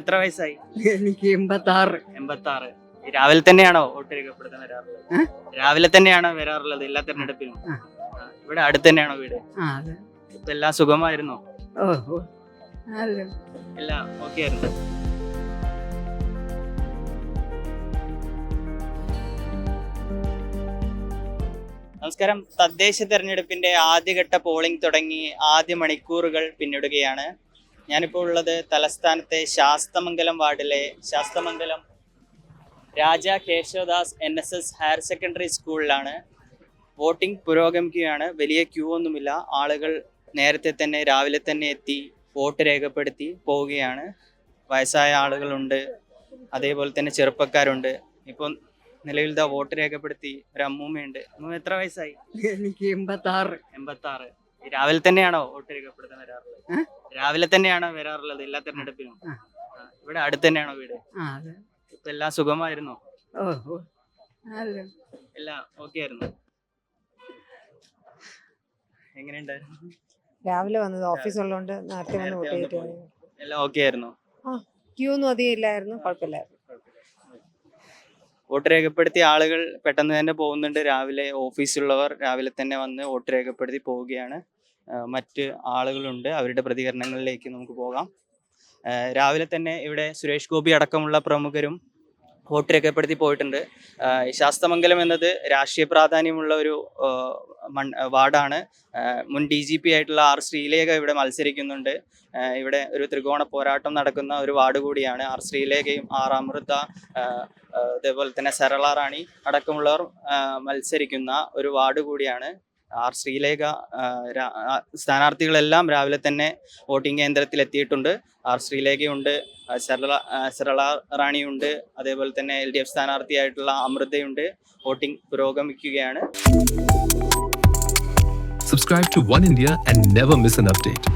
എത്ര വയസ്സായി? എനിക്ക് എൺപത്താറ്. എൺപത്തി ആറ് രാവിലെ തന്നെയാണോ വോട്ട് രേഖപ്പെടുത്താൻ വരാറുള്ളത്? രാവിലെ തന്നെയാണോ വരാറുള്ളത് എല്ലാ തെരഞ്ഞെടുപ്പിലും? ഇവിടെ അടുത്ത് തന്നെയാണോ വീട്? ഇപ്പൊ എല്ലാം സുഖമായിരുന്നോ? എല്ലാം ഓക്കെ ആയിരുന്നു. നമസ്കാരം. തദ്ദേശ തെരഞ്ഞെടുപ്പിന്റെ ആദ്യഘട്ട പോളിംഗ് തുടങ്ങി ആദ്യ മണിക്കൂറുകൾ പിന്നിടുകയാണ്. ഞാനിപ്പോൾ ഉള്ളത് തലസ്ഥാനത്തെ ശാസ്തമംഗലം വാർഡിലെ Sasthamangalam Raja Keshavadas N S S higher secondary സ്കൂളിലാണ്. വോട്ടിംഗ് പുരോഗമിക്കുകയാണ്. വലിയ ക്യൂ ഒന്നുമില്ല. ആളുകൾ നേരത്തെ തന്നെ രാവിലെ തന്നെ എത്തി വോട്ട് രേഖപ്പെടുത്തി പോവുകയാണ്. വയസ്സായ ആളുകളുണ്ട്. അതേപോലെ തന്നെ ചെറുപ്പക്കാരുണ്ട്. ഇപ്പോൾ നിലവിൽ ദാ വോട്ട് രേഖപ്പെടുത്തി ഒരു അമ്മൂമ്മയുണ്ട് അമ്മൂമ്മ എത്ര വയസ്സായി? എനിക്ക് എൺപത്താറ്. എൺപത്തി ആറ് രാവിലെ തന്നെയാണോ വോട്ട് രേഖപ്പെടുത്താൻ വരാറുള്ളത്? രാവിലെ തന്നെയാണോ വരാറുള്ളത് എല്ലാ തെരഞ്ഞെടുപ്പിനും ആ. ആ, ഇവിടെ അടുത്ത് തന്നെയാണോ വീട്? അതെ. ഇപ്പൊ എല്ലാം സുഖമായിരുന്നോ? എല്ലാം ഓക്കെ ആയിരുന്നു? എങ്ങനെയുണ്ടായിരുന്നു? രാവിലെ വന്നത് ഓഫീസ് ഉള്ളതുകൊണ്ട് നേരത്തെ വന്ന് വോട്ട് ചെയ്തിട്ട് എല്ലാം ഓക്കെ ആയിരുന്നു? ക്യൂ ഒന്നും അധികം ഇല്ലായിരുന്നു കുഴപ്പമില്ലായിരുന്നു. വോട്ട് രേഖപ്പെടുത്തിയ ആളുകൾ പെട്ടെന്ന് തന്നെ പോകുന്നുണ്ട്. രാവിലെ ഓഫീസിലുള്ളവർ രാവിലെ തന്നെ വന്ന് വോട്ട് രേഖപ്പെടുത്തി പോവുകയാണ്. മറ്റ് ആളുകളുണ്ട്. അവരുടെ പ്രതികരണങ്ങളിലേക്ക് നമുക്ക് പോകാം. രാവിലെ തന്നെ ഇവിടെ സുരേഷ് ഗോപി അടക്കമുള്ള പ്രമുഖരും വോട്ട് രേഖപ്പെടുത്തി പോയിട്ടുണ്ട് ശാസ്തമംഗലം എന്നത് രാഷ്ട്രീയ പ്രാധാന്യമുള്ള ഒരു മൺ വാർഡാണ്. മുൻ ഡി ജി പി ആയിട്ടുള്ള ആർ ശ്രീലേഖ ഇവിടെ മത്സരിക്കുന്നുണ്ട്. ഇവിടെ ഒരു ത്രികോണ പോരാട്ടം നടക്കുന്ന ഒരു വാർഡ് കൂടിയാണ്. ആർ ശ്രീലേഖയും ആർ അമൃത അതേപോലെ തന്നെ സരള റാണി അടക്കമുള്ളവർ മത്സരിക്കുന്ന ഒരു വാർഡ് കൂടിയാണ്. ആർ ശ്രീലേഖ സ്ഥാനാർത്ഥികളെല്ലാം രാവിലെ തന്നെ വോട്ടിംഗ് കേന്ദ്രത്തിൽ എത്തിയിട്ടുണ്ട് ആർ ശ്രീലേഖയുണ്ട് സരള സരള റാണിയുണ്ട് അതേപോലെ തന്നെ എൽ ഡി എഫ് സ്ഥാനാർത്ഥിയായിട്ടുള്ള അമൃതയുണ്ട്. വോട്ടിംഗ് പുരോഗമിക്കുകയാണ്. Subscribe to one India and never miss an update.